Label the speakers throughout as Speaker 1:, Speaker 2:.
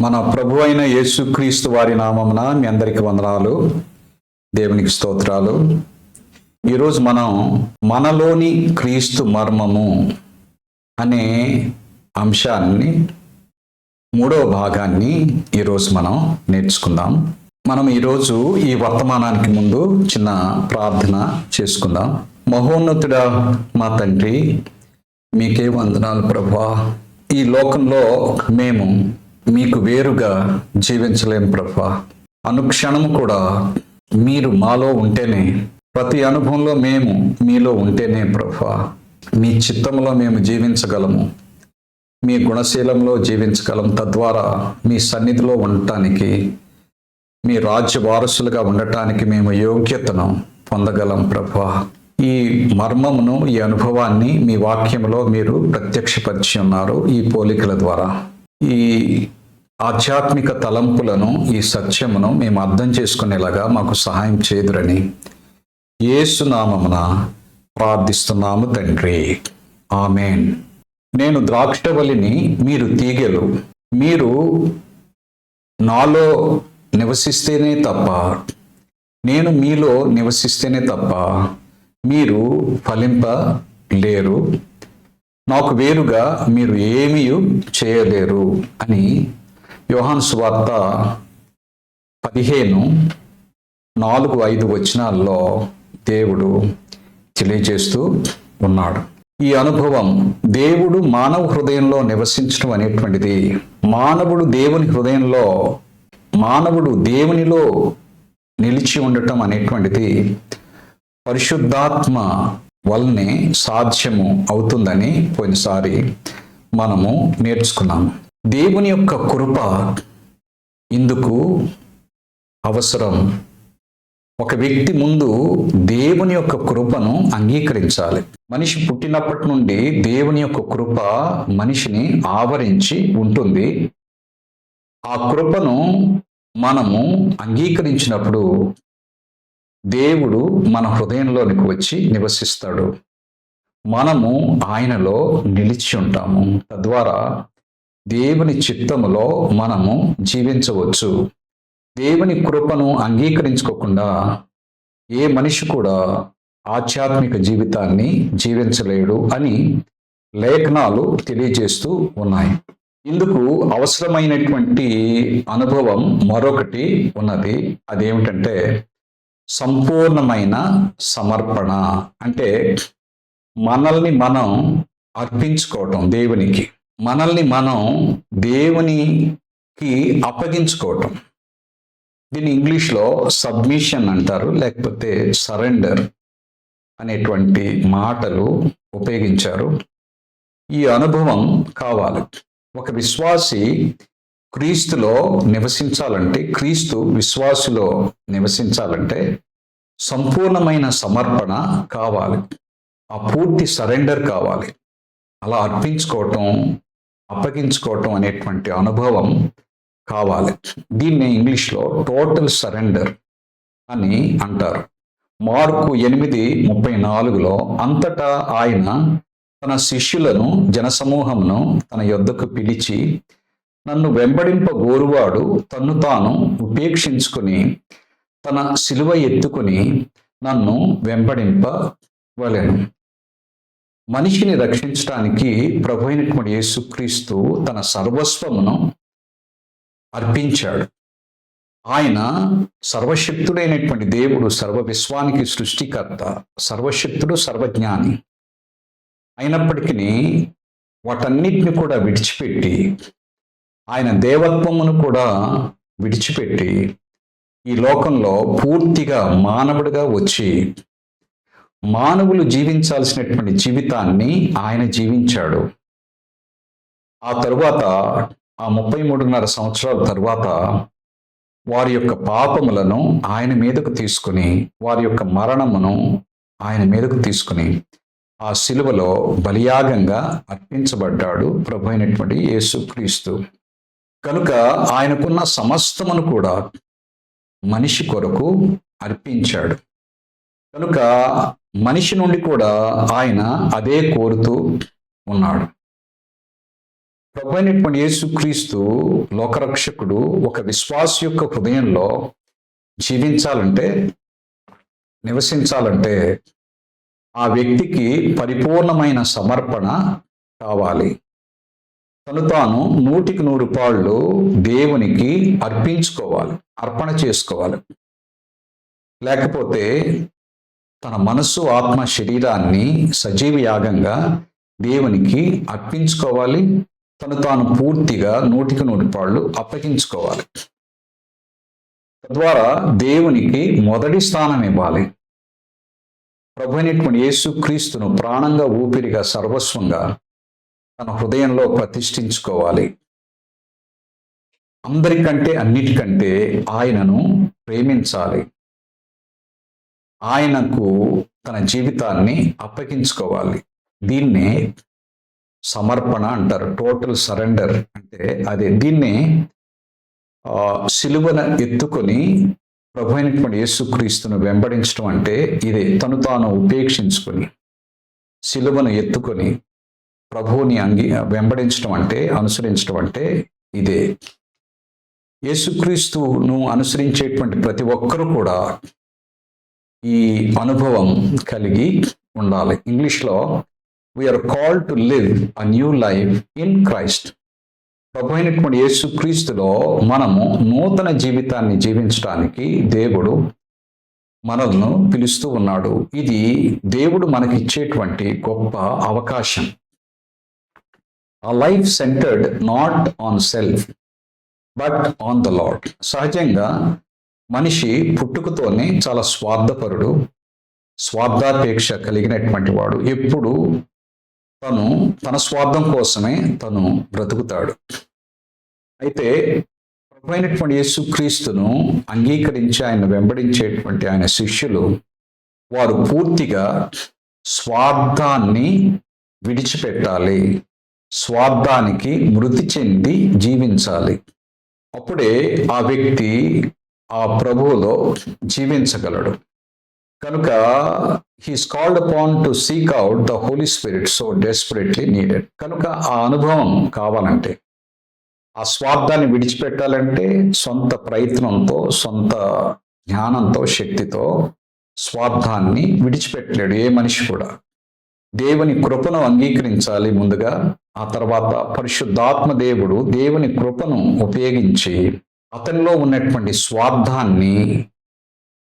Speaker 1: మన ప్రభు అయిన యేసుక్రీస్తు వారి నామమున మీ అందరికి వందనాలు. దేవునికి స్తోత్రాలు. ఈరోజు మనం మనలోని క్రీస్తు మర్మము అనే అంశాన్ని మూడవ భాగాన్ని ఈరోజు మనం నేర్చుకుందాం. మనం ఈరోజు ఈ వర్తమానానికి ముందు చిన్న ప్రార్థన చేసుకుందాం. మహోన్నతుడా మా తండ్రి మీకే వందనాలు ప్రభా. ఈ లోకంలో మేము మీకు వేరుగా జీవించలేం ప్రభా. అనుక్షణము కూడా మీరు మాలో ఉంటేనే ప్రతి అనుభవంలో మేము మీలో ఉంటేనే ప్రభా. మీ చిత్తంలో మేము జీవించగలము. మీ గుణశీలంలో జీవించగలం తద్వారా మీ సన్నిధిలో ఉండటానికి మీ రాజ్య వారసులుగా ఉండటానికి మేము యోగ్యతను పొందగలం ప్రభా. ఈ మర్మమును ఈ అనుభవాన్ని మీ వాక్యంలో మీరు ప్రత్యక్షపరిచి ఉన్నారు ఈ పోలికల ద్వారా. ఈ ఆధ్యాత్మిక తలంపులను ఈ సత్యమును మేము అర్థం చేసుకునేలాగా మాకు సహాయం చేదురని ఏసునామమున ప్రార్థిస్తున్నాము తండ్రి. ఆమెన్. నేను ద్రాక్షవల్లిని మీరు తీగెలు. మీరు నాలో నివసిస్తేనే తప్ప నేను మీలో నివసిస్తేనే తప్ప మీరు ఫలింప లేరు. నాకు వేరుగా మీరు ఏమీ చేయలేరు అని యోహాన్ సువార్త పదిహేను నాలుగు ఐదు వచనాల్లో దేవుడు తెలియజేస్తూ ఉన్నాడు. ఈ అనుభవం దేవుడు మానవ హృదయంలో నివసించడం అనేటువంటిది మానవుడు దేవుని హృదయంలో మానవుడు దేవునిలో నిలిచి ఉండటం అనేటువంటిది పరిశుద్ధాత్మ వల్లనే సాధ్యము అవుతుందని పోయినసారి మనము నేర్చుకున్నాము. దేవుని యొక్క కృప ఇందుకు అవసరం. ఒక వ్యక్తి ముందు దేవుని యొక్క కృపను అంగీకరించాలి. మనిషి పుట్టినప్పటి నుండి దేవుని యొక్క కృప మనిషిని ఆవరించి ఉంటుంది. ఆ కృపను మనము అంగీకరించినప్పుడు దేవుడు మన హృదయంలోనికి వచ్చి నివసిస్తాడు. మనము ఆయనలో నిలిచి ఉంటాము. తద్వారా దేవుని చిత్తములో మనము జీవించవచ్చు. దేవుని కృపను అంగీకరించుకోకుండా ఏ మనిషి కూడా ఆధ్యాత్మిక జీవితాన్ని జీవించలేడు అని లేఖనాలు తెలియజేస్తూ ఉన్నాయి. ఇందుకు అవసరమైనటువంటి అనుభవం మరొకటి ఉన్నది. అదేమిటంటే సంపూర్ణమైన సమర్పణ. అంటే మనల్ని మనం అర్పించుకోవటం దేవునికి. మనల్ని మనం దేవునికి అప్పగించుకోవటం. దీన్ని ఇంగ్లీష్లో సబ్మిషన్ అంటారు లేకపోతే సరెండర్ అనేటువంటి మాటలు ఉపయోగించారు. ఈ అనుభవం కావాలి. ఒక విశ్వాసి క్రీస్తులో నివసించాలంటే క్రీస్తు విశ్వాసులో నివసించాలంటే సంపూర్ణమైన సమర్పణ కావాలి. ఆ పూర్తి సరెండర్ కావాలి. అలా అర్పించుకోవటం అప్పగించుకోవటం అనేటువంటి అనుభవం కావాలి. దీన్ని ఇంగ్లీష్లో టోటల్ సరెండర్ అని అంటారు. మార్కు ఎనిమిది ముప్పై నాలుగులో అంతటా ఆయన తన శిష్యులను జనసమూహమును తన యొద్దకు పిలిచి నన్ను వెంబడింప గోరువాడు తన్ను తాను ఉపేక్షించుకుని తన సిలువ ఎత్తుకుని నన్ను వెంబడింపవలెను మనిషిని రక్షించడానికి ప్రభు అయినటువంటి యేసుక్రీస్తు తన సర్వస్వమును అర్పించాడు. ఆయన సర్వశక్తుడైనటువంటి దేవుడు సర్వ విశ్వానికి సృష్టికర్త సర్వశక్తుడు సర్వజ్ఞాని. అయినప్పటికీ వాటన్నిటిని కూడా విడిచిపెట్టి ఆయన దేవత్వమును కూడా విడిచిపెట్టి ఈ లోకంలో పూర్తిగా మానవుడిగా వచ్చి మానవులు జీవించాల్సినటువంటి జీవితాన్ని ఆయన జీవించాడు. ఆ తరువాత ఆ ముప్పై మూడున్నర సంవత్సరాల తర్వాత వారి యొక్క పాపములను ఆయన మీదకు తీసుకుని వారి యొక్క మరణమును ఆయన మీదకు తీసుకుని ఆ శిలువలో బలియాగంగా అర్పించబడ్డాడు ప్రభు అయినటువంటి యేసుక్రీస్తు కనుక ఆయనకున్న సమస్తమును కూడా మనిషి కొరకు అర్పించాడు. కనుక మనిషి నుండి కూడా ఆయన అదే కోరుతూ ఉన్నాడు. ప్రభు అయినటువంటి యేసుక్రీస్తు లోకరక్షకుడు ఒక విశ్వాస యొక్క హృదయంలో జీవించాలంటే నివసించాలంటే ఆ వ్యక్తికి పరిపూర్ణమైన సమర్పణ కావాలి. తను తాను నూటికి నూరు పాళ్ళు దేవునికి అర్పించుకోవాలి అర్పణ చేసుకోవాలి. లేకపోతే తన మనస్సు ఆత్మ శరీరాన్ని సజీవ యాగంగా దేవునికి అర్పించుకోవాలి. తను తాను పూర్తిగా నూటికి నూటి పాళ్ళు అప్పగించుకోవాలి. తద్వారా దేవునికి మొదటి స్థానం ఇవ్వాలి. ప్రభు అయినటువంటి యేసుక్రీస్తును ప్రాణంగా ఊపిరిగా సర్వస్వంగా తన హృదయంలో ప్రతిష్ఠించుకోవాలి. అందరికంటే అన్నిటికంటే ఆయనను ప్రేమించాలి. ఆయనకు తన జీవితాన్ని అప్పగించుకోవాలి. దీన్నే సమర్పణ అంటారు టోటల్ సరెండర్ అంటే అదే దీన్ని సిలువన ఎత్తుకొని ప్రభు అయినటువంటి యేసుక్రీస్తును వెంబడించడం అంటే ఇదే తను తాను ఉపేక్షించుకొని సిలువను ఎత్తుకొని ప్రభువుని అంగి వెంబడించడం అంటే అనుసరించడం అంటే ఇదే. యేసుక్రీస్తును అనుసరించేటువంటి ప్రతి ఒక్కరూ కూడా ఈ అనుభవం కలిగి ఉండాలి. ఇంగ్లీష్లో we are called to live a new life in Christ ప్రభు అయినటువంటి యేసుక్రీస్తులో మనము నూతన జీవితాన్ని జీవించడానికి దేవుడు మనల్ని పిలుస్తూ ఉన్నాడు. ఇది దేవుడు మనకిచ్చేటువంటి గొప్ప అవకాశం. ఆ life centred not on self but on the Lord సహజంగా మనిషి పుట్టుకతోనే చాలా స్వార్థపరుడు స్వార్థాపేక్ష కలిగినటువంటి వాడు. ఎప్పుడు తను తన స్వార్థం కోసమే తను బ్రతుకుతాడు. అయితే ప్రభువైనటువంటి యేసుక్రీస్తును అంగీకరించి ఆయన వెంబడించేటువంటి ఆయన శిష్యులు వారు పూర్తిగా స్వార్థాన్ని విడిచిపెట్టాలి. స్వార్థానికి మృతి చెంది జీవించాలి. అప్పుడే ఆ వ్యక్తి ఆ ప్రభువులో జీవించగలడు. కనుక he's called upon to seek out the Holy Spirit so desperately needed కనుక ఆ అనుభవం కావాలంటే ఆ స్వార్థాన్ని విడిచిపెట్టాలంటే సొంత ప్రయత్నంతో సొంత జ్ఞానంతో శక్తితో స్వార్థాన్ని విడిచిపెట్టలేడు ఏ మనిషి కూడా. దేవుని కృపను అంగీకరించాలి ముందుగా ఆ తర్వాత పరిశుద్ధాత్మ దేవుడు దేవుని కృపను ఉపయోగించి అతనిలో ఉన్నటువంటి స్వార్థాన్ని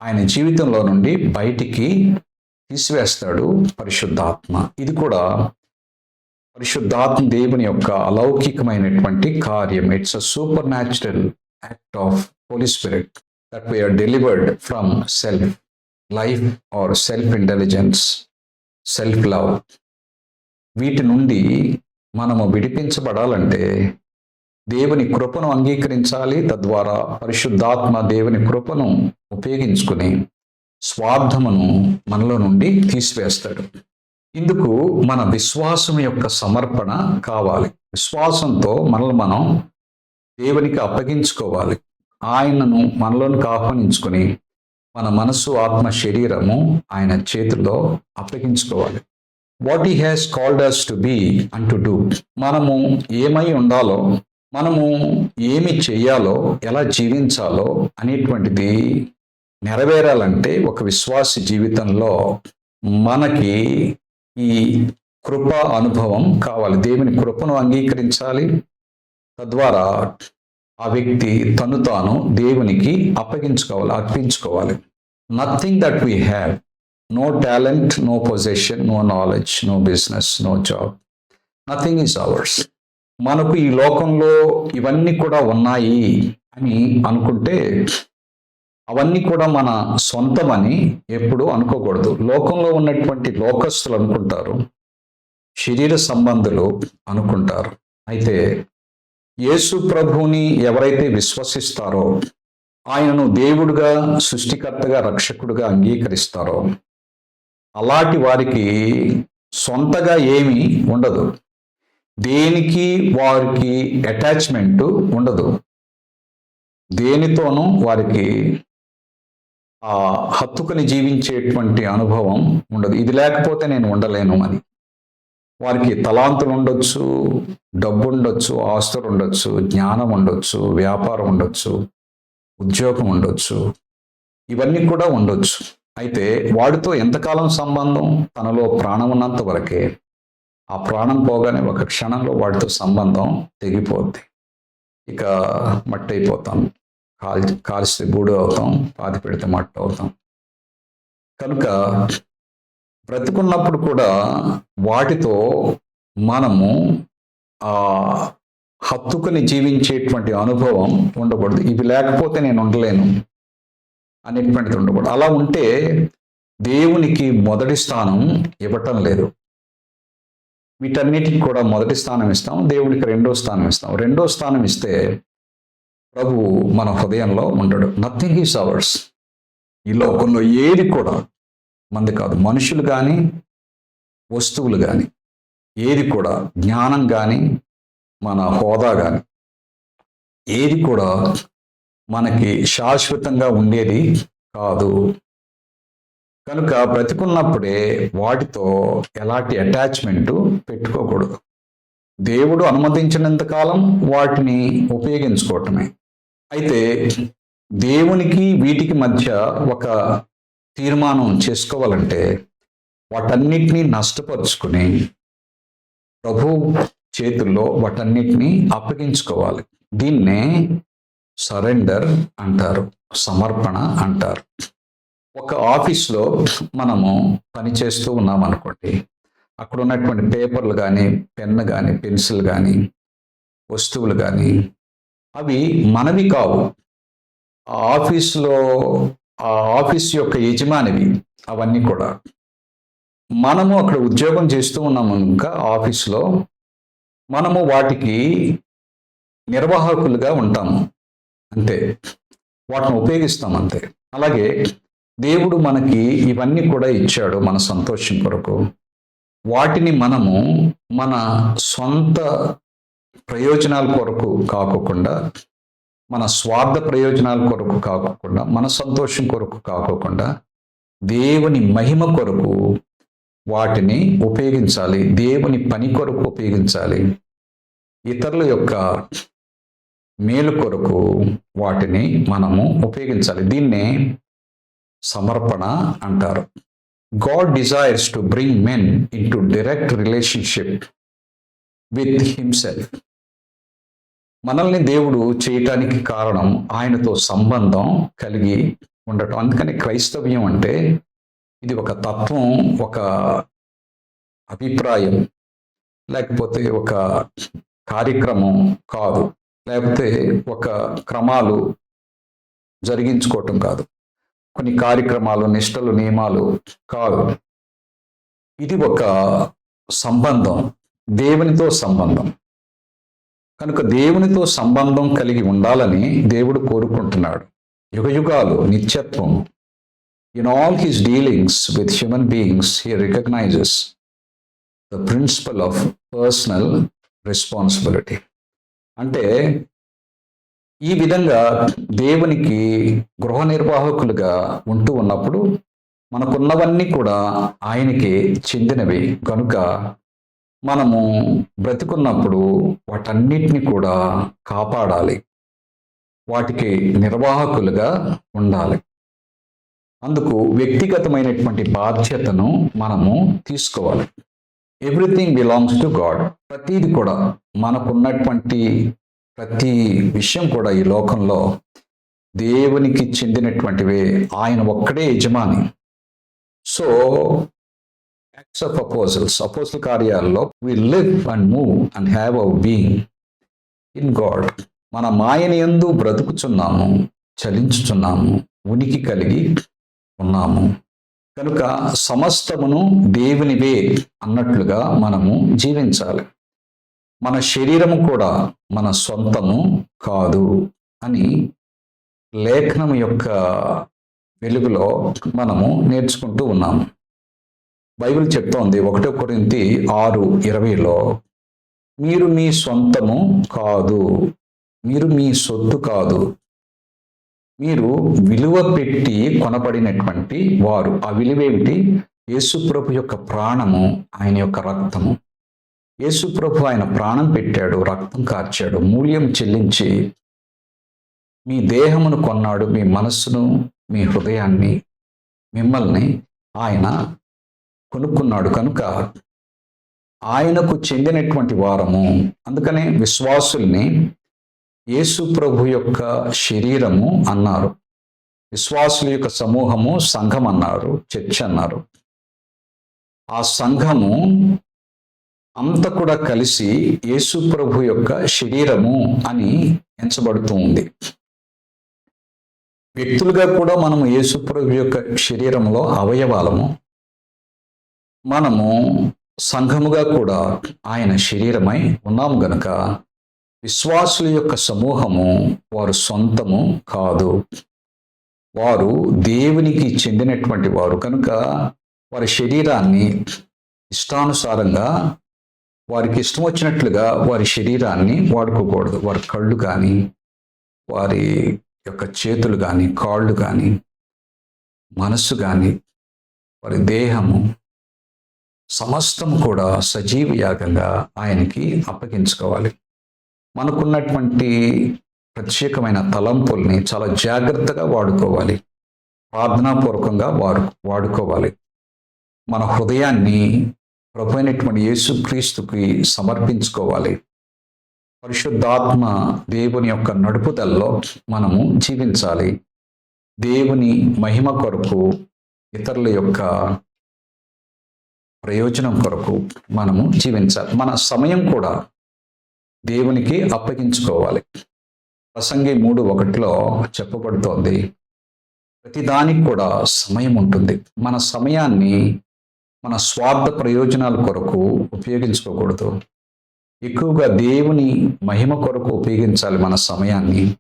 Speaker 1: ఆయన జీవితంలో నుండి బయటికి తీసివేస్తాడు పరిశుద్ధాత్మ. ఇది కూడా పరిశుద్ధాత్మ దేవుని యొక్క అలౌకికమైనటువంటి కార్యం. It's a supernatural act of Holy Spirit that we are delivered from self life or self intelligence self love వీటి నుండి మనము విడిపించబడాలంటే దేవుని కృపను అంగీకరించాలి తద్వారా పరిశుద్ధాత్మ దేవుని కృపను ఉపయోగించుకుని స్వార్థమును మనలో నుండి తీసివేస్తాడు. ఇందుకు మన విశ్వాసం యొక్క సమర్పణ కావాలి. విశ్వాసంతో మనల్ని మనం దేవునికి అప్పగించుకోవాలి. ఆయనను మనలోనికి ఆహ్వానించుకొని మన మనస్సు ఆత్మ శరీరము ఆయన చేతుల్లో అప్పగించుకోవాలి. What he has called us to be and to do మనము ఏమై ఉండాలో మనము ఏమి చేయాలో ఎలా జీవించాలో అనేటువంటిది నెరవేరాలంటే ఒక విశ్వాస జీవితంలో మనకి ఈ కృప అనుభవం కావాలి. దేవుని కృపను అంగీకరించాలి. తద్వారా ఆ వ్యక్తి తను తాను దేవునికి అప్పగించుకోవాలి అర్పించుకోవాలి. Nothing that we have no talent no position no knowledge no business no job nothing is ours మనకు ఈ లోకంలో ఇవన్నీ కూడా ఉన్నాయి అని అనుకుంటే అవన్నీ కూడా మన సొంతమని ఎప్పుడు అనుకోకూడదు. లోకంలో ఉన్నటువంటి లోకస్తులు అనుకుంటారు. శరీర సంబంధులు అనుకుంటారు. అయితే యేసు ప్రభువుని ఎవరైతే విశ్వసిస్తారో ఆయనను దేవుడుగా సృష్టికర్తగా రక్షకుడుగా అంగీకరిస్తారో అలాంటి వారికి సొంతగా ఏమీ ఉండదు. దేనికి వారికి అటాచ్మెంట్ ఉండదు. దేనితోనూ వారికి ఆ హత్తుకుని జీవించేటువంటి అనుభవం ఉండదు. ఇది లేకపోతే నేను ఉండలేను అని. వారికి తలాంతులు ఉండొచ్చు డబ్బు ఉండొచ్చు ఆస్తులు ఉండొచ్చు జ్ఞానం ఉండొచ్చు వ్యాపారం ఉండొచ్చు ఉద్యోగం ఉండొచ్చు ఇవన్నీ కూడా ఉండొచ్చు. అయితే వాడితో ఎంతకాలం సంబంధం? తనలో ప్రాణం ఉన్నంత వరకే. ఆ ప్రాణం పోగానే ఒక క్షణంలో వాటితో సంబంధం తెగిపోద్ది. ఇక మట్టి అయిపోతాం కాల్చి కాల్చితే గూడు అవుతాం. పాతి పెడితే మట్టి అవుతాం. కనుక బ్రతుకున్నప్పుడు కూడా వాటితో మనము ఆ హత్తుకుని జీవించేటువంటి అనుభవం ఉండకూడదు. ఇవి లేకపోతే నేను ఉండలేను అనేటువంటిది ఉండకూడదు. అలా ఉంటే దేవునికి మొదటి స్థానం ఇవ్వటం లేదు. వీటన్నిటికి కూడా మొదటి స్థానం ఇస్తాం దేవుడికి రెండో స్థానం ఇస్తాం. రెండో స్థానం ఇస్తే ప్రభు మన హృదయంలో ఉంటాడు. నథింగ్ ఈస్ అవర్స్ ఈ లోకంలో ఏది కూడా మంది కాదు. మనుషులు కానీ వస్తువులు కానీ ఏది కూడా జ్ఞానం కానీ మన హోదా కానీ ఏది కూడా మనకి శాశ్వతంగా ఉండేది కాదు. కనుక బ్రతికున్నప్పుడే వాటితో ఎలాంటి అటాచ్మెంట్ పెట్టుకోకూడదు. దేవుడు అనుమతించినంత కాలం వాటిని ఉపయోగించుకోవటమే. అయితే దేవునికి వీటికి మధ్య ఒక తీర్మానం చేసుకోవాలంటే వాటన్నిటినీ నష్టపరుచుకుని ప్రభు చేతుల్లో వాటన్నిటినీ అప్పగించుకోవాలి. దీన్నే సరెండర్ అంటారు సమర్పణ అంటారు. ఒక ఆఫీస్లో మనము పనిచేస్తూ ఉన్నాం అనుకోండి అక్కడ ఉన్నటువంటి పేపర్లు కానీ పెన్ను కానీ పెన్సిల్ కానీ వస్తువులు కానీ అవి మనవి కావు. ఆ ఆఫీస్లో ఆ ఆఫీస్ యొక్క యజమానివి అవన్నీ కూడా. మనము అక్కడ ఉద్యోగం చేస్తూ ఉన్నాము ఇంకా ఆఫీస్లో మనము వాటికి నిర్వాహకులుగా ఉంటాము. అంతే. వాటిని ఉపయోగిస్తాం అంతే. అలాగే దేవుడు మనకి ఇవన్నీ కూడా ఇచ్చాడు మన సంతోషం కొరకు. వాటిని మనము మన సొంత ప్రయోజనాల కొరకు కాకోకుండా మన స్వార్థ ప్రయోజనాల కొరకు కాకోకుండా మన సంతోషం కొరకు కాకోకుండా దేవుని మహిమ కొరకు వాటిని ఉపయోగించాలి. దేవుని పని కొరకు ఉపయోగించాలి. ఇతరుల యొక్క మేలు కొరకు వాటిని మనము ఉపయోగించాలి. దీన్నే సమర్పణ అంటారు. God desires to bring men in to direct relationship with himself మనల్ని దేవుడు చేయటానికి కారణం ఆయనతో సంబంధం కలిగి ఉండటం. అందుకని క్రైస్తవ్యం అంటే ఇది ఒక తత్వం ఒక అభిప్రాయం లేకపోతే ఒక కార్యక్రమం కాదు. లేకపోతే ఒక క్రమాలు జరిగించుకోవటం కాదు. కొన్ని కార్యక్రమాలు నిష్టలు నియమాలు కాదు. ఇది ఒక సంబంధం దేవునితో సంబంధం. కనుక దేవునితో సంబంధం కలిగి ఉండాలని దేవుడు కోరుకుంటున్నాడు. యుగయుగాలు నిత్యత్వం in all his dealings with human beings he recognises the principle of personal responsibility అంటే ఈ విధంగా దేవునికి గృహ నిర్వాహకులుగా ఉంటూ ఉన్నప్పుడు మనకున్నవన్నీ కూడా ఆయనకి చెందినవి. కనుక మనము బ్రతికున్నప్పుడు వాటన్నిటిని కూడా కాపాడాలి. వాటికి నిర్వాహకులుగా ఉండాలి. అందుకు వ్యక్తిగతమైనటువంటి బాధ్యతను మనము తీసుకోవాలి. ఎవ్రీథింగ్ బిలాంగ్స్ టు గాడ్ ప్రతీది కూడా మనకున్నటువంటి ప్రతి విషయం కూడా ఈ లోకంలో దేవునికి చెందినటువంటివే. ఆయన ఒక్కడే యజమాని. So Acts of Apostles apostle కార్యాలలో we live and move and have our being in God మన మాయని ఎందు బ్రతుకుచున్నాము చలించుచున్నాము ఉనికి కలిగి ఉన్నాము. కనుక సమస్తమును దేవునివే అన్నట్లుగా మనము జీవించాలి. మన శరీరము కూడా మన సొంతము కాదు అని లేఖనం యొక్క వెలుగులో మనము నేర్చుకుంటూ ఉన్నాము. బైబిల్ చెప్తోంది ఒకటో కొరింతి ఆరు ఇరవైలో మీరు మీ సొంతము కాదు మీరు మీ సొత్తు కాదు. మీరు విలువ పెట్టి కొనబడినటువంటి వారు. ఆ విలువేమిటి? యేసుప్రభు యొక్క ప్రాణము ఆయన యొక్క రక్తము. యేసు ప్రభు ఆయన ప్రాణం పెట్టాడు రక్తం కార్చాడు మూల్యం చెల్లించి మీ దేహమును కొన్నాడు మీ మనస్సును మీ హృదయాన్ని మిమ్మల్ని ఆయన కొనుక్కున్నాడు. కనుక ఆయనకు చెందినటువంటి వారము. అందుకనే విశ్వాసుల్ని యేసు ప్రభు యొక్క శరీరము అన్నారు. విశ్వాసుల యొక్క సమూహము సంఘం అన్నారు చర్చ్ అన్నారు. ఆ సంఘము అంత కూడా కలిసి యేసు ప్రభు యొక్క శరీరము అని ఎంచబడుతూ ఉంది. వ్యక్తులుగా కూడా మనము యేసు ప్రభు యొక్క శరీరంలో అవయవాలము మనము సంఘముగా కూడా ఆయన శరీరమై ఉన్నాము గనుక విశ్వాసుల యొక్క సమూహము వారు సొంతము కాదు. వారు దేవునికి చెందినటువంటి వారు కనుక వారి శరీరాన్ని ఇష్టానుసారంగా వారికి ఇష్టం వచ్చినట్లుగా వారి శరీరాన్ని వాడుకోకూడదు. వారి కళ్ళు కానీ వారి యొక్క చేతులు కానీ కాళ్ళు కానీ మనస్సు కానీ వారి దేహము సమస్తం కూడా సజీవ యాగంగా ఆయనకి అప్పగించుకోవాలి. మనకున్నటువంటి ప్రత్యేకమైన తలంపుల్ని చాలా జాగ్రత్తగా వాడుకోవాలి. ప్రార్థనాపూర్వకంగా వాడు వాడుకోవాలి. మన హృదయాన్ని ప్రభు అయినటువంటి యేసుక్రీస్తుకి సమర్పించుకోవాలి. పరిశుద్ధాత్మ దేవుని యొక్క నడుపుదల్లో మనము జీవించాలి. దేవుని మహిమ కొరకు ఇతరుల యొక్క ప్రయోజనం కొరకు మనము జీవించాలి. మన సమయం కూడా దేవునికి అప్పగించుకోవాలి. ప్రసంగి మూడు ఒకటిలో చెప్పబడుతోంది ప్రతిదానికి కూడా సమయం ఉంటుంది. మన సమయాన్ని మన స్వార్థ ప్రయోజనాల కొరకు ఉపయోగించుకోకూడదు. ఎక్కువగా దేవుని మహిమ కొరకు ఉపయోగించాలి మన సమయాన్ని.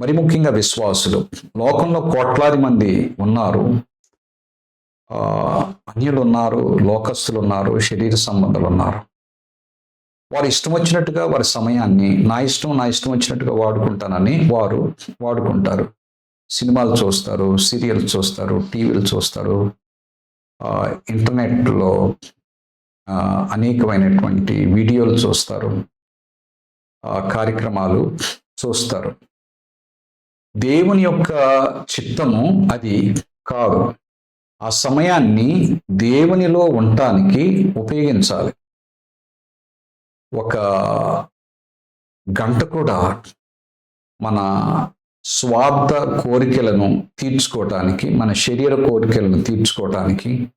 Speaker 1: మరి ముఖ్యంగా విశ్వాసులు. లోకంలో కోట్లాది మంది ఉన్నారు. అన్యులు ఉన్నారు లోకస్తులు ఉన్నారు శరీర సంబంధాలు ఉన్నారు వారు ఇష్టం వచ్చినట్టుగా వారి సమయాన్ని నా ఇష్టం నా ఇష్టం వచ్చినట్టుగా వాడుకుంటానని వారు వాడుకుంటారు. సినిమాలు చూస్తారు సీరియల్ చూస్తారు టీవీలు చూస్తారు. ఇంటర్నెట్లో అనేకమైనటువంటి వీడియోలు చూస్తారు. కార్యక్రమాలు చూస్తారు. దేవుని యొక్క చిత్తము అది కాదు. ఆ సమయాన్ని దేవునిలో ఉండటానికి ఉపయోగించాలి. ఒక గంట కూడా మన స్వార్థ కోరికలను తీర్చుకోవటానికి మన శరీర కోరికలను తీర్చుకోవటానికి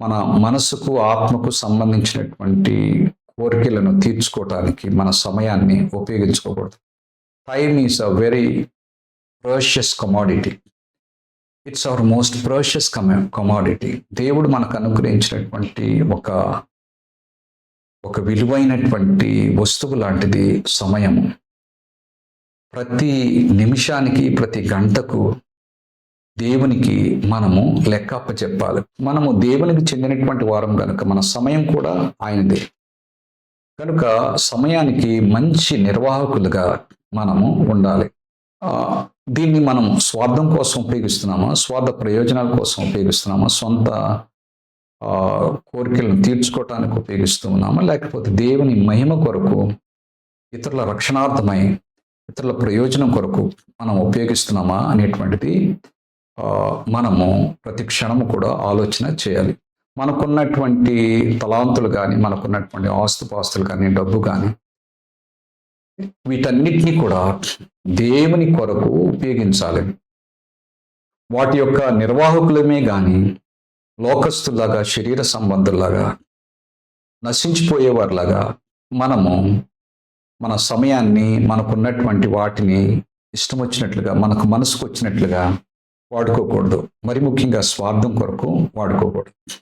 Speaker 1: మన మనసుకు ఆత్మకు సంబంధించినటువంటి కోరికలను తీర్చుకోవటానికి మన సమయాన్ని ఉపయోగించుకోకూడదు. Time is a very precious commodity it's our most precious commodity దేవుడు మనకు అనుగ్రహించినటువంటి ఒక ఒక విలువైనటువంటి వస్తువు లాంటిది సమయము. ప్రతి నిమిషానికి ప్రతి గంటకు దేవునికి మనము లెక్కప్ప చెప్పాలి. మనము దేవునికి చెందినటువంటి వారం కనుక మన సమయం కూడా ఆయనదే. కనుక సమయానికి మంచి నిర్వాహకులుగా మనము ఉండాలి. దీన్ని మనం స్వార్థం కోసం ఉపయోగిస్తున్నామా? స్వార్థ ప్రయోజనాల కోసం ఉపయోగిస్తున్నామా? సొంత కోరికలను తీర్చుకోవటానికి ఉపయోగిస్తున్నామా? లేకపోతే దేవుని మహిమ కొరకు ఇతరుల రక్షణార్థమై ఇతరుల ప్రయోజనం కొరకు మనం ఉపయోగిస్తున్నామా అనేటువంటిది మనము ప్రతి క్షణము కూడా ఆలోచన చేయాలి. మనకున్నటువంటి తలాంతులు కానీ మనకున్నటువంటి ఆస్తుపాస్తులు కానీ డబ్బు కానీ వీటన్నిటినీ కూడా దేవుని కొరకు ఉపయోగించాలి. వాటి యొక్క నిర్వాహకులమే కానీ లోకస్తులాగా శరీర సంబంధుల్లాగా నశించిపోయేవారిలాగా మనము మన సమయాన్ని మనకున్నటువంటి వాటిని ఇష్టం వచ్చినట్లుగా మనకు మనసుకు వచ్చినట్లుగా వాడుకోకూడదు. మరి ముఖ్యంగా స్వార్థం కొరకు వాడుకోకూడదు.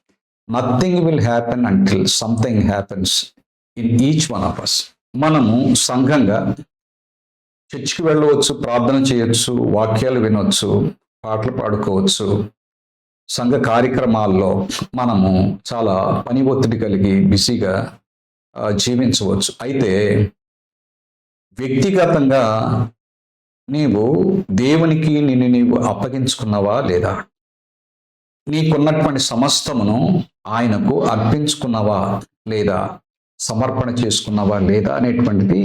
Speaker 1: Nothing will happen until something happens in each one of us మనము సంఘంగా చర్చికి వెళ్ళవచ్చు ప్రార్థన చేయొచ్చు వాక్యాలు వినొచ్చు పాటలు పాడుకోవచ్చు. సంఘ కార్యక్రమాల్లో మనము చాలా పని ఒత్తిడి కలిగి బిజీగా జీవించవచ్చు. అయితే వ్యక్తిగతంగా నీవు దేవునికి నిన్ను నీవు అప్పగించుకున్నావా లేదా? నీకున్నటువంటి సమస్తమును ఆయనకు అర్పించుకున్నావా లేదా? సమర్పణ చేసుకున్నావా లేదా అనేటువంటిది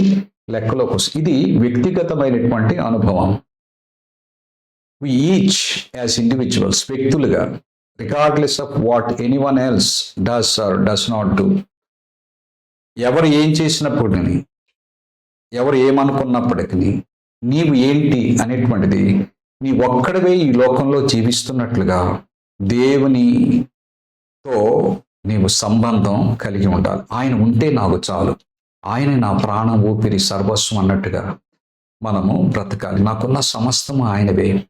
Speaker 1: లెక్కలోకి వస్తుంది ఇది వ్యక్తిగతమైనటువంటి అనుభవం. వి ఈచ్ యాజ్ ఇండివిజువల్స్ వ్యక్తులుగా regardless of what anyone else does or does not do ఎవరు ఏం చేసినప్పుడు ఎవరు ఏమనుకున్నప్పటికీ నీవు ఏంటి అనేటువంటిది నీ ఒక్కడవే ఈ లోకంలో జీవిస్తున్నట్లుగా దేవునితో నీవు సంబంధం కలిగి ఉండాలి. ఆయన ఉంటే నాకు చాలు. ఆయన నా ప్రాణం ఊపిరి సర్వస్వం అన్నట్టుగా మనము బ్రతకాలి. నాకున్న సమస్తము ఆయనవే.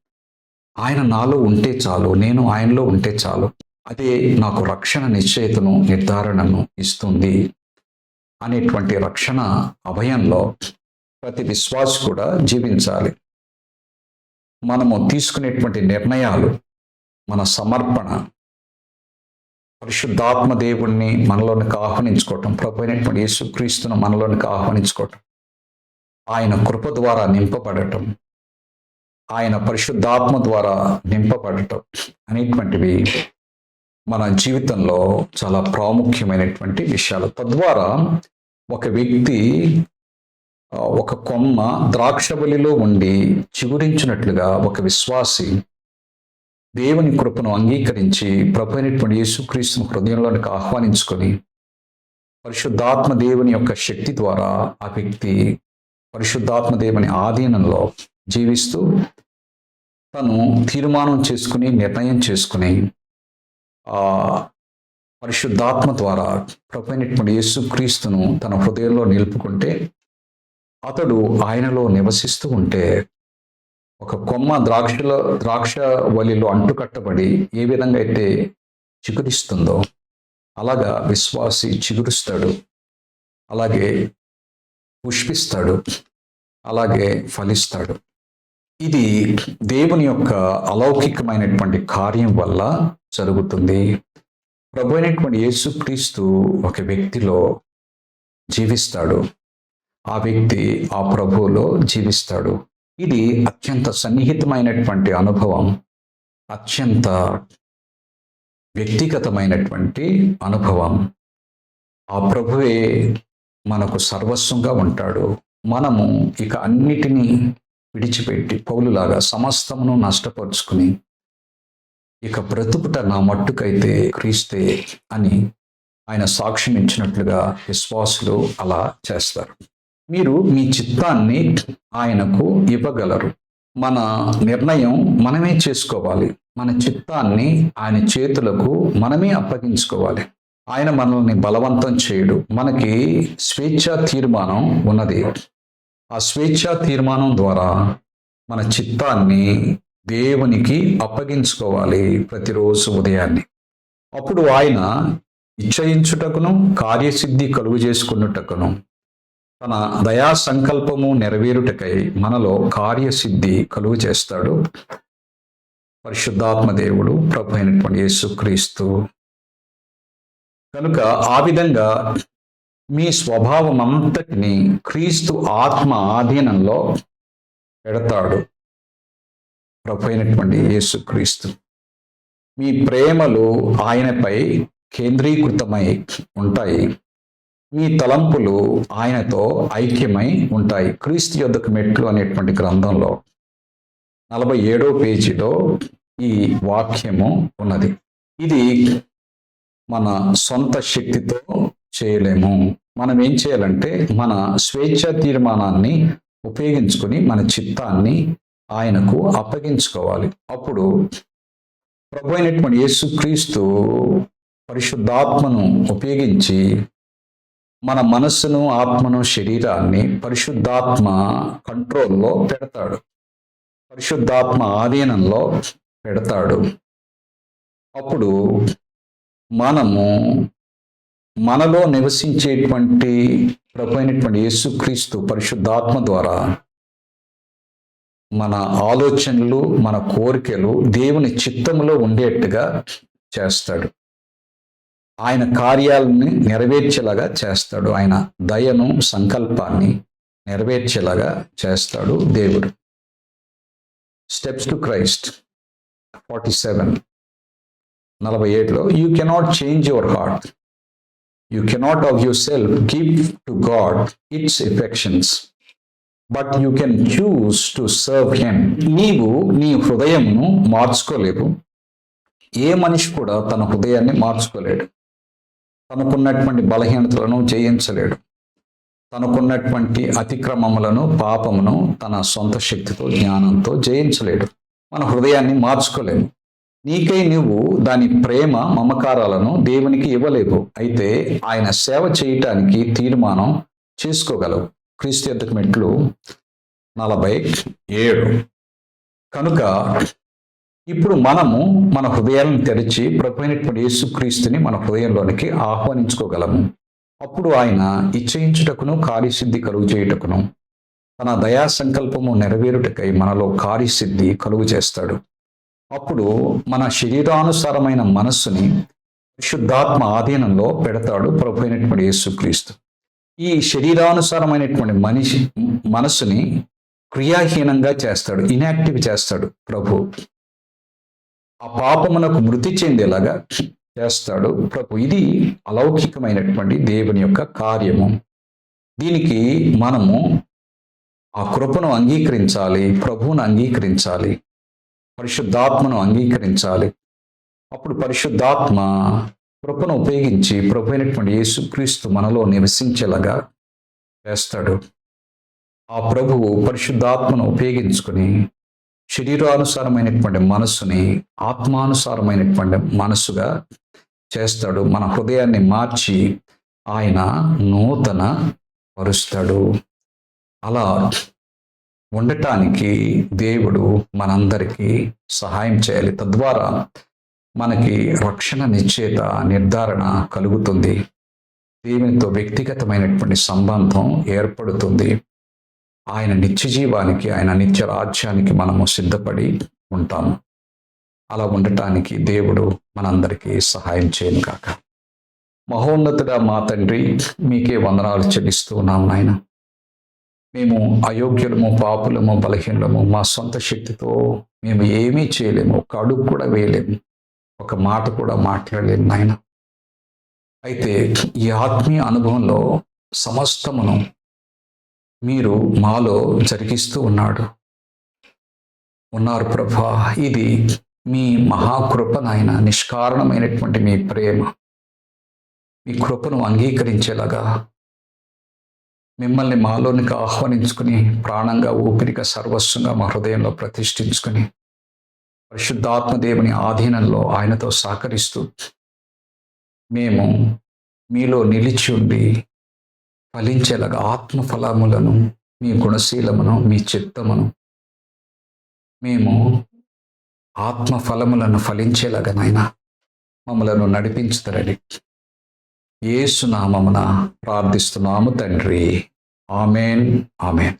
Speaker 1: ఆయన నాలో ఉంటే చాలు. నేను ఆయనలో ఉంటే చాలు. అదే నాకు రక్షణ నిశ్చయితను నిర్ధారణను ఇస్తుంది. అనేటువంటి రక్షణ అభయంలో ప్రతి విశ్వాస కూడా జీవించాలి. మనము తీసుకునేటువంటి నిర్ణయాలు మన సమర్పణ పరిశుద్ధాత్మ దేవుణ్ణి మనలోనికి ఆహ్వానించుకోవటం ప్రభు అయినటువంటి యేసుక్రీస్తును మనలోనికి ఆహ్వానించుకోవటం ఆయన కృప ద్వారా నింపబడటం ఆయన పరిశుద్ధాత్మ ద్వారా నింపబడటం అనేటువంటివి మన జీవితంలో చాలా ప్రాముఖ్యమైనటువంటి విషయాలు. తద్వారా ఒక వ్యక్తి ఒక కొమ్మ ద్రాక్ష బలిలో ఉండి చిగురించినట్లుగా ఒక విశ్వాసి దేవుని కృపను అంగీకరించి ప్రభు అయినటువంటి యేసుక్రీస్తును హృదయంలోనికి ఆహ్వానించుకొని పరిశుద్ధాత్మ దేవుని యొక్క శక్తి ద్వారా ఆ వ్యక్తి పరిశుద్ధాత్మ దేవుని ఆధీనంలో జీవిస్తూ తను తీర్మానం చేసుకుని నిర్ణయం చేసుకుని పరిశుద్ధాత్మ ద్వారా ప్రభు యేసుక్రీస్తును తన హృదయంలో నిలుపుకుంటే అతడు ఆయనలో నివసిస్తూ ఉంటే ఒక కొమ్మ ద్రాక్షలో ద్రాక్ష వలిలో అంటుకట్టబడి ఏ విధంగా అయితే చిగురిస్తుందో అలాగా విశ్వాసి చిగురుస్తాడు. అలాగే పుష్పిస్తాడు. అలాగే ఫలిస్తాడు. ఇది దేవుని యొక్క అలౌకికమైనటువంటి కార్యం వల్ల జరుగుతుంది. ప్రభు అయినటువంటి యేసుక్రీస్తు ఒక వ్యక్తిలో జీవిస్తాడు. ఆ వ్యక్తి ఆ ప్రభువులో జీవిస్తాడు. ఇది అత్యంత సన్నిహితమైనటువంటి అనుభవం. అత్యంత వ్యక్తిగతమైనటువంటి అనుభవం. ఆ ప్రభువే మనకు సర్వస్వంగా ఉంటాడు. మనము ఇక అన్నిటినీ విడిచిపెట్టి పౌలులాగా సమస్తమును నష్టపరుచుకుని ఇక బ్రతుకుట నా మట్టుకైతే క్రీస్తే అని ఆయన సాక్ష్యం ఇచ్చినట్లుగా విశ్వాసులు అలా చేస్తారు. మీరు మీ చిత్తాన్ని ఆయనకు ఇవ్వగలరు. మన నిర్ణయం మనమే చేసుకోవాలి. మన చిత్తాన్ని ఆయన చేతులకు మనమే అప్పగించుకోవాలి. ఆయన మనల్ని బలవంతం చేయడు. మనకి స్వేచ్ఛా తీర్మానం ఉన్నది. ఆ స్వేచ్ఛా తీర్మానం ద్వారా మన చిత్తాన్ని దేవునికి అప్పగించుకోవాలి ప్రతిరోజు ఉదయాన్నే. అప్పుడు ఆయన ఇచ్చయించుటకును కార్యసిద్ధి కలుగు చేసుకున్నటకును తన దయా సంకల్పము నెరవేరుటకై మనలో కార్యసిద్ధి కలుగు చేస్తాడు. పరిశుద్ధాత్మ దేవుడు ప్రభు అయినటువంటి యేసుక్రీస్తు కనుక ఆ విధంగా మీ స్వభావం అంతటిని క్రీస్తు ఆత్మ ఆధీనంలో పెడతాడు. ప్రభు అయినటువంటి యేసుక్రీస్తు మీ ప్రేమలు ఆయనపై కేంద్రీకృతమై ఉంటాయి. మీ తలంపులు ఆయనతో ఐక్యమై ఉంటాయి. క్రీస్తు యొద్దకు మెట్లు అనేటువంటి గ్రంథంలో నలభై ఏడో పేజీలో ఈ వాక్యము ఉన్నది. ఇది మన సొంత శక్తితో చేయలేము. మనం ఏం చేయాలంటే మన స్వేచ్ఛ తీర్మానాన్ని ఉపయోగించుకొని మన చిత్తాన్ని ఆయనకు అప్పగించుకోవాలి. అప్పుడు ప్రభు అయినటువంటి యేసుక్రీస్తు పరిశుద్ధాత్మను ఉపయోగించి మన మనస్సును ఆత్మను శరీరాన్ని పరిశుద్ధాత్మ కంట్రోల్లో పెడతాడు. పరిశుద్ధాత్మ ఆధీనంలో పెడతాడు. అప్పుడు మనము మనలో నివసించేటువంటి ప్రభు అయినటువంటి యేసుక్రీస్తు పరిశుద్ధాత్మ ద్వారా మన ఆలోచనలు మన కోరికలు దేవుని చిత్తములో ఉండేట్టుగా చేస్తాడు. ఆయన కార్యాలని నెరవేర్చేలాగా చేస్తాడు. ఆయన దయను సంకల్పాన్ని నెరవేర్చేలాగా చేస్తాడు దేవుడు. Steps to Christ forty seven నలభై ఏడులో you cannot change your heart you cannot of yourself give to God its affections but you can choose to serve him నీవు నీ హృదయంను మార్చుకోలేవు. ఏ మనిషి కూడా తన హృదయాన్ని మార్చుకోలేడు. తనకున్నటువంటి బలహీనతలను జయించలేడు. తనకున్నటువంటి అతిక్రమములను పాపమును తన సొంత శక్తితో జ్ఞానంతో జయించలేడు. మన హృదయాన్ని మార్చుకోలేము. నీకై నువ్వు దాని ప్రేమ మమకారాలను దేవునికి ఇవ్వలేవు. అయితే ఆయన సేవ చేయటానికి తీర్మానం చేసుకోగలవు. క్రీస్తు ఎద్దకు మెట్లు నలభై ఏడు. కనుక ఇప్పుడు మనము మన హృదయాలను తెరిచి ప్రభు అయినటువంటి యేసుక్రీస్తుని మన హృదయంలోనికి ఆహ్వానించుకోగలము. అప్పుడు ఆయన ఇచ్చయించుటకును కార్యసిద్ధి కలుగు చేయుటకును తన దయా సంకల్పము నెరవేరుటకై మనలో కార్యసిద్ధి కలుగు చేస్తాడు. అప్పుడు మన శరీరానుసారమైన మనస్సుని శుద్ధాత్మ ఆధీనంలో పెడతాడు ప్రభు అయినటువంటి యేసుక్రీస్తు ఈ శరీరానుసారమైనటువంటి మనిషి మనస్సుని క్రియాహీనంగా చేస్తాడు ఇనాక్టివ్ చేస్తాడు ప్రభు. ఆ పాపమునకు మృతి చెందేలాగా చేస్తాడు ప్రభు. ఇది అలౌకికమైనటువంటి దేవుని యొక్క కార్యము. దీనికి మనము ఆ కృపను అంగీకరించాలి ప్రభువును అంగీకరించాలి పరిశుద్ధాత్మను అంగీకరించాలి. అప్పుడు పరిశుద్ధాత్మ కృపను ఉపయోగించి ప్రభు అయినటువంటి యేసుక్రీస్తు మనలో నివసించేలాగా చేస్తాడు. ఆ ప్రభువు పరిశుద్ధాత్మను ఉపయోగించుకొని శరీరానుసారమైనటువంటి మనస్సుని ఆత్మానుసారమైనటువంటి మనస్సుగా చేస్తాడు. మన హృదయాన్ని మార్చి ఆయన నూతన పరుస్తాడు. అలా ఉండటానికి దేవుడు మనందరికీ సహాయం చేయాలి. తద్వారా మనకి రక్షణ నిశ్చేత నిర్ధారణ కలుగుతుంది. దేవునితో వ్యక్తిగతమైనటువంటి సంబంధం ఏర్పడుతుంది. ఆయన నిత్య జీవానికి ఆయన నిత్య రాజ్యానికి మనము సిద్ధపడి ఉంటాము అలా ఉండటానికి దేవుడు మనందరికీ సహాయం చేయను కాక మహోన్నతుడా మా తండ్రి మీకే వందనాలు చెల్లిస్తూ ఉన్నాం నాయన. మేము అయోగ్యులము పాపులము బలహీనము మా సొంత శక్తితో మేము ఏమీ చేయలేము ఒక అడుగు కూడా వేయలేము. ఒక మాట కూడా మాట్లాడలేదు నాయన. అయితే ఈ ఆత్మీయ అనుభవంలో సమస్తమును మీరు మాలో జరిగిస్తూ ఉన్నాడు. ఉన్నారు ప్రభా ఇది మీ మహాకృప నాయన నిష్కారణమైనటువంటి మీ ప్రేమ. మీ కృపను అంగీకరించేలాగా మిమ్మల్ని మాలోనికి ఆహ్వానించుకుని ప్రాణంగా ఊపిరిగా సర్వస్వంగా మా హృదయంలో ప్రతిష్ఠించుకుని పరిశుద్ధాత్మ దేవుని ఆధీనంలో ఆయనతో సహకరిస్తూ మేము మీలో నిలిచి ఉండి ఫలించేలాగా ఆత్మ ఫలములను మీ గుణశీలమును మీ చిత్తమును మేము ఆత్మ ఫలములను మమ్మలను నడిపించుతారని ఏసునామమున ప్రార్థిస్తున్నాము తండ్రి. Amen amen.